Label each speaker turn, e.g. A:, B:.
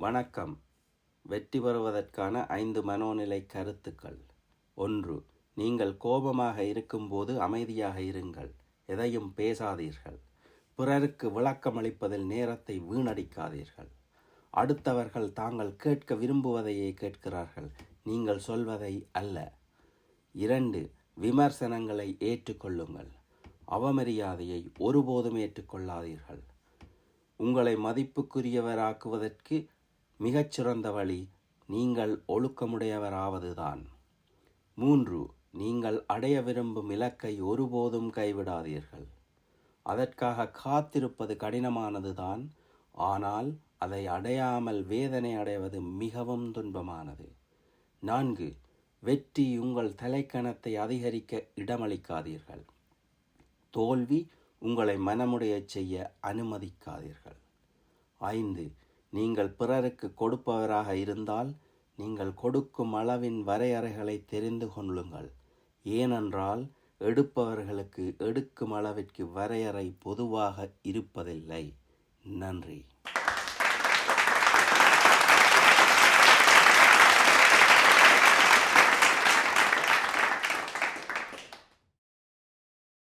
A: வணக்கம். வெற்றி பெறுவதற்கான ஐந்து மனோநிலை கருத்துக்கள். ஒன்று நீங்கள் கோபமாக இருக்கும்போது அமைதியாக இருங்கள். எதையும் பேசாதீர்கள். பிறருக்கு விளக்கமளிப்பதில் நேரத்தை வீணடிக்காதீர்கள். அடுத்தவர்கள் தாங்கள் கேட்க விரும்புவதையே கேட்கிறார்கள். நீங்கள் சொல்வதை அல்ல. இரண்டு விமர்சனங்களை ஏற்றுக்கொள்ளுங்கள். அவமரியாதையை ஒருபோதும் ஏற்றுக்கொள்ளாதீர்கள். உங்களை மதிப்புக்குரியவராக்குவதற்கு மிகச்சிறந்த வழி நீங்கள் ஒழுக்கமுடையவராவதுதான். மூன்று நீங்கள் அடைய விரும்பும் இலக்கை ஒருபோதும் கைவிடாதீர்கள். அதற்காக காத்திருப்பது கடினமானதுதான் ஆனால் அதை அடையாமல் வேதனை அடைவது மிகவும் துன்பமானது. நான்கு வெற்றி உங்கள் தலைக்கணத்தை அதிகரிக்க இடமளிக்காதீர்கள். தோல்வி உங்களை மனமுடையச் செய்ய அனுமதிக்காதீர்கள். ஐந்து நீங்கள் பிறருக்கு கொடுப்பவராக இருந்தால் நீங்கள் கொடுக்கும் அளவின் வரையறைகளை தெரிந்து கொள்ளுங்கள். ஏனென்றால் எடுப்பவர்களுக்கு எடுக்கும் அளவிற்கு வரையறை பொதுவாக இருப்பதில்லை. நன்றி.